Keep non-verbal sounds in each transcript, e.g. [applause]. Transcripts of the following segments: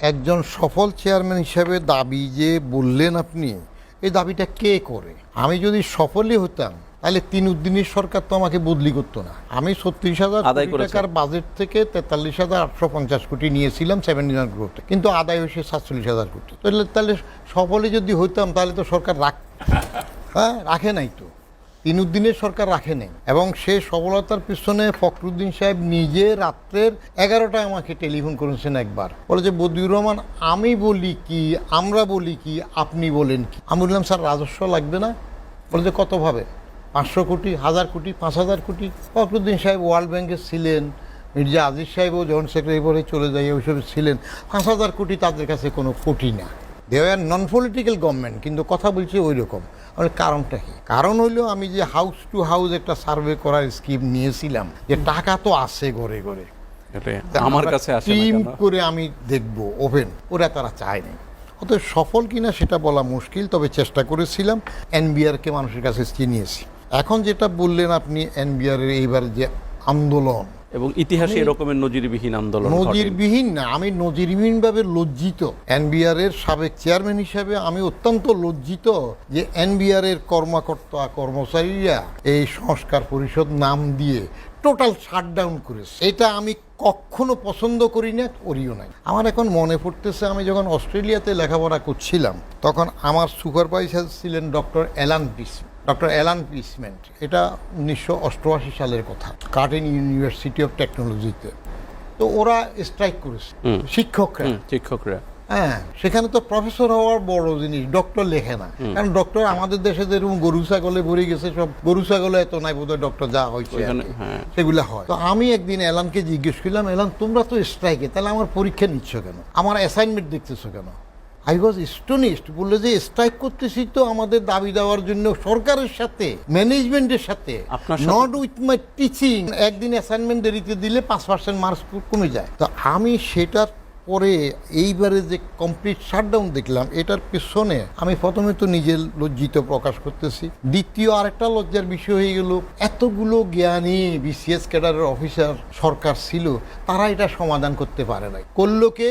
একজন সফল চেয়ারম্যান হিসেবে দাবি যে বললেন আপনি এই দাবিটা কে করে? আমি যদি সফলই হতাম তাহলে তিন উদ্দিনের সরকার তো আমাকে বদলি করতো না। আমি ছত্রিশ হাজার কোটি। টাকার বাজেট থেকে তেতাল্লিশ হাজার আটশো পঞ্চাশ কোটি নিয়েছিলাম সেভেন্টি নাইন গ্রোথে কিন্তু আদায় হয়েছে সাতচল্লিশ হাজার কোটি। তাহলে তাহলে সফলে যদি হইতাম তাহলে তো সরকার রাখ [laughs] হ্যাঁ রাখে নাই তো। তিন উদ্দিনের সরকার রাখে নাই। এবং সে সফলতার পিছনে ফখরুদ্দিন সাহেব নিজে রাত্রের এগারোটায় আমাকে টেলিফোন করেছেন একবার। বলে যে, বদিউর রহমান, আমি বলি কি, আমরা বলি কি, আপনি বলেন কি? আমি বললাম, স্যার, রাজস্ব লাগবে না? বলে যে কতভাবে পাঁচশো কোটি, হাজার কোটি, পাঁচ হাজার কোটি। ফখরুদ্দিন সাহেব ওয়ার্ল্ড ব্যাংকে ছিলেন, মির্জা আজিজ সাহেবও জয়েন্ট সেক্রেটারি পরে চলে যায় ওইসব ছিলেন। পাঁচ হাজার কোটি তাদের কাছে কোনো কোটি না। দে আর নন পলিটিক্যাল গভর্নমেন্ট কিন্তু কথা বলছি ওই রকম আমার কারণটা কি? কারণ হইল আমি যে হাউস টু হাউস একটা সার্ভে করার স্কিম নিয়েছিলাম যে টাকা তো আছে ঘরে ঘরে। আমার কাছে টিম করে আমি দেখব ওভেন ওরা তারা চায় নাই। অতএব সফল কিনা সেটা বলা মুশকিল তবে চেষ্টা করেছিলাম এনবিআরকে মানুষের কাছে চিনিয়েছি। এখন যেটা বললেন আপনি এনবিআর এইবার যে আন্দোলন এবং ইতিহাসে এরকমের নজিরবিহীন আন্দোলন নজিরবিহীন না আমি নজিরবিহীনভাবে লজ্জিত। এনবিআর এর সাবেক চেয়ারম্যান হিসাবে আমি অত্যন্ত লজ্জিত যে এনবিআর এর কর্মকর্তা কর্মচারীরা এই সংস্কার পরিষদ নাম দিয়ে টোটাল শাটডাউন করেছে। এটা আমি কখনো পছন্দ করি না করিও নাই। আমার এখন মনে পড়তেছে আমি যখন অস্ট্রেলিয়াতে লেখাপড়া করছিলাম তখন আমার সুপারভাইজার ছিলেন doctor Alan Peace doctor Alan পিসমেন্ট এটা উনিশশো অষ্টআশি সালের কথা কার্টেন ইউনিভার্সিটি অফ টেকনোলজিতে। তো ওরা স্ট্রাইক করেছে। শিক্ষকরা। শিক্ষকরা। হ্যাঁ সেখানে তো প্রফেসর হওয়ার বড় জিনিস ডক্টর লেখে না। কারণ ডক্টর আমাদের দেশে যেরকম গরু ছাগলে ভরে গেছে সব গরু ছাগলে এত নাই বোধহয় ডক্টর যা হয়েছে। হ্যাঁ। সেগুলো হয়। তো আমি একদিন এলানকে জিজ্ঞেস করলাম এলান তোমরা তো স্ট্রাইকে তাহলে আমার পরীক্ষা নিচ্ছ কেন? আমার অ্যাসাইনমেন্ট দেখতেছো কেন? আই ওয়াজ স্টোনিস্ট বলল যে স্ট্রাইক করতেছি তো আমাদের দাবি দেওয়ার জন্য সরকারের সাথে ম্যানেজমেন্টের সাথে- নট উইথ মাই টিচিং একদিন অ্যাসাইনমেন্ট দেরিতে দিলে পাঁচ পার্সেন্ট মার্কস কমে যায়। তো আমি সেটার পরে এইবারে যে কমপ্লিট শাটডাউন দেখলাম, এটার পেছনে আমি প্রথমে তো নিজের লজ্জিত প্রকাশ করতেছি। দ্বিতীয় আরেকটা লজ্জার বিষয় হয়ে গেল, এতগুলো জ্ঞানী বিসিএস ক্যাডারের অফিসার সরকার ছিল, তারা এটা সমাধান করতে পারে নাই। করল কে?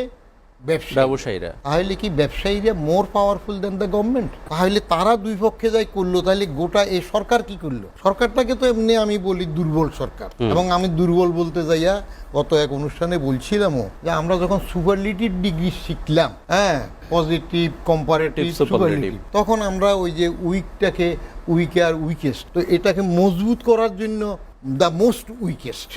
ব্যবসায়ীরা। তাহলে কি ব্যবসায়ীরা more powerful then the government তাহলে তারা দুই পক্ষে যাই করল তাহলে গোটা এই সরকার কি করল? সরকারটাকে তো এমনি আমি বলি দুর্বল সরকার। এবং আমি দুর্বল বলতে যাইয়া গত এক অনুষ্ঠানে বলছিলামও যে আমরা যখন সুপারলিটিভ ডিগ্রি শিখলাম হ্যাঁ পজিটিভ কম্পারেটিভ। সুপারলিটিভ তখন আমরা ওই যে উইকটাকে উইকে আর উইকেস্ট তো এটাকে মজবুত করার জন্য দ্য মোস্ট উইকেস্ট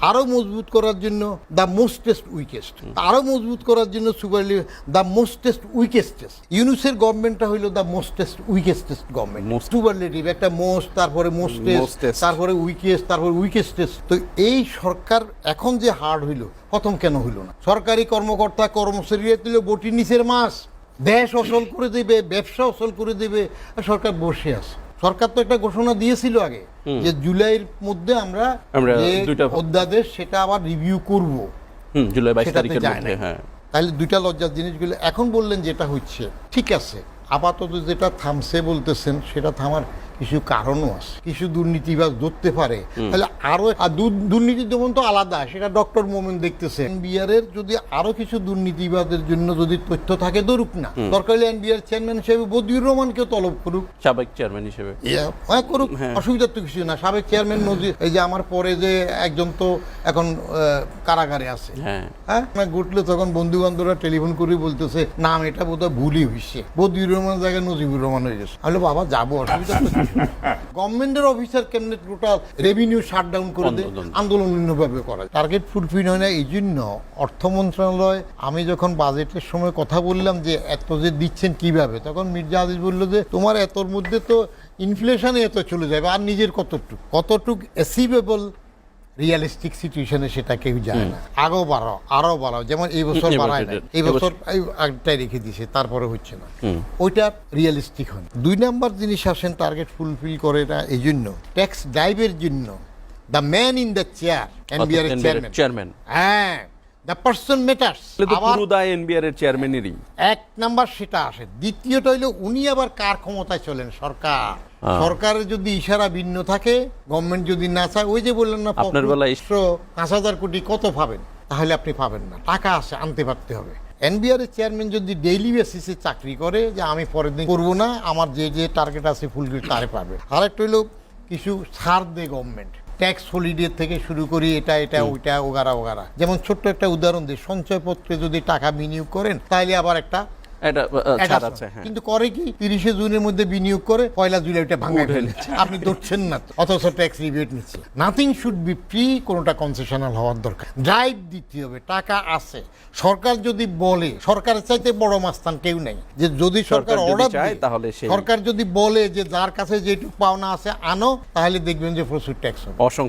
আরও মজবুত করার জন্য দ্য মোস্টেস্ট উইকেস্ট আরও মজবুত করার জন্য সুপার দ্য মোস্টেস্ট উইকেস্টেস্ট ইউনুসের গভর্নমেন্টটা হইল the mostest weakestest government. Most- superlative একটা মোস্ট তারপরে মোস্টেস্ট Mostest। তারপরে উইকেস্ট তারপরে উইকেস্টেস্ট তো এই সরকার এখন যে হার্ড হইল প্রথম কেন হইল না? সরকারি কর্মকর্তা কর্মচারীরা দিল বটি নিচের মাস দেশ অসল করে দেবে ব্যবসা অসল করে দেবে সরকার বসে আছে। সরকার তো একটা ঘোষণা দিয়েছিল আগে যে জুলাইয়ের মধ্যে আমরা অধ্যাদেশ সেটা আবার রিভিউ করব। হুম জুলাই বাইশ তারিখের মধ্যে হ্যাঁ। তাহলে দুইটা লজ্জার জিনিসগুলো এখন বললেন যেটা হচ্ছে ঠিক আছে আপাতত যেটা থামছে বলতেছেন সেটা থামার কিছু কারণও আছে। কিছু দুর্নীতিবাজ ধরতে পারে। তাহলে আরও দুর্নীতি যেমন তো আলাদা সেটা ডক্টর মোমেন দেখতেছে। এনবিআর এর যদি আরও কিছু দুর্নীতিবাদের জন্য যদি তথ্য থাকে ধরুক না। দরকার হলে এনবিআর চেয়ারম্যান হিসেবে বদিউর রহমানকে তলব করুক। সাবেক চেয়ারম্যান হিসেবে। হ্যাঁ করুক। হ্যাঁ। অসুবিধার তো কিছু না। সাবেক চেয়ারম্যান নজির এই যে আমার পরে যে একজন তো এখন কারাগারে আছে। হ্যাঁ। হ্যাঁ? ঘটলে তখন বন্ধু বান্ধবরা টেলিফোন করে বলতেছে নাম এটা বোধহয় ভুলই হয়েছে বদিউর রহমান জায়গায় নজিবুর রহমান হয়ে গেছে। বাবা যাব অসুবিধা। গভর্নমেন্টের অফিসার কেমনে টোটাল রেভিনিউ শাটডাউন করে দেয় আন্দোলন। অন্যভাবে করা টার্গেট ফুলফিল হয় না এই জন্য অর্থ মন্ত্রণালয় আমি যখন বাজেটের সময় কথা বললাম যে এত যে দিচ্ছেন কীভাবে তখন মির্জা আদিজ বলল যে তোমার এতর মধ্যে তো ইনফ্লেশনে এত চলে যাবে আর নিজের কতটুক কতটুক অ্যাসিভেবল রিয়ালিস্টিক সিচুয়েশনে সেটা কেউ যায় না। আগেও বাড়াও আরও বাড়াও যেমন এই বছর বাড়ায় না এই বছর আগটাই রেখে দিছে তারপরে হচ্ছে না। ওইটা রিয়েলিস্টিক হয় দুই নাম্বার জিনিস আসেন টার্গেট ফুলফিল করে না এই জন্য ট্যাক্স ড্রাইভের জন্য the man in the chair NBR chairman হ্যাঁ দ্য পার্সন মেটার্স পুরো দায় এনবিআর এর চেয়ারম্যানেরই এক নাম্বার সেটা আসে। দ্বিতীয়টা হইল উনি আবার কার ক্ষমতায় চলেন? সরকার। সরকারের যদি ইশারা ভিন্ন থাকে গভর্নমেন্ট যদি না চায় ওই যে বললেন না আপনার একশো পাঁচ হাজার কোটি কত পাবেন? তাহলে আপনি পাবেন না। টাকা আছে আনতে পারতে হবে। এনবিআর এর চেয়ারম্যান যদি ডেইলি বেসিসে চাকরি করে যে আমি পরের দিন করব না আমার যে যে টার্গেট আছে ফুলফিল তারে পাবে। আর একটা হলো কিছু ছাড় দেয় গভর্নমেন্ট ট্যাক্স হলিডে থেকে শুরু করি এটা এটা ওইটা ওগারা ওগারা। যেমন ছোট্ট একটা উদাহরণ দিই সঞ্চয়পত্রে যদি টাকা বিনিয়োগ করেন তাহলে আবার একটা এটা ছাড় আছে। আছে হ্যাঁ। কিন্তু করে কি? তিরিশে জুনের মধ্যে বিনিয়োগ করে পয়লা জুলাই ফেলেছে আপনি ধরছেন না অথচ ট্যাক্স রিবেট নিচ্ছে। নাথিং শুড বি ফ্রি কোনোটা কনসেশনাল হওয়ার দরকার। ড্রাইভ দিতে হবে টাকা আছে। সরকার যদি বলে সরকারের চাইতে বড় মাস্তান কেউ নেই। যে যদি সরকার অর্ডার দেয় তাহলে সরকার যদি বলে যে যার কাছে যেটুকু পাওনা আছে আনো তাহলে দেখবেন যে প্রচুর ট্যাক্স হবে।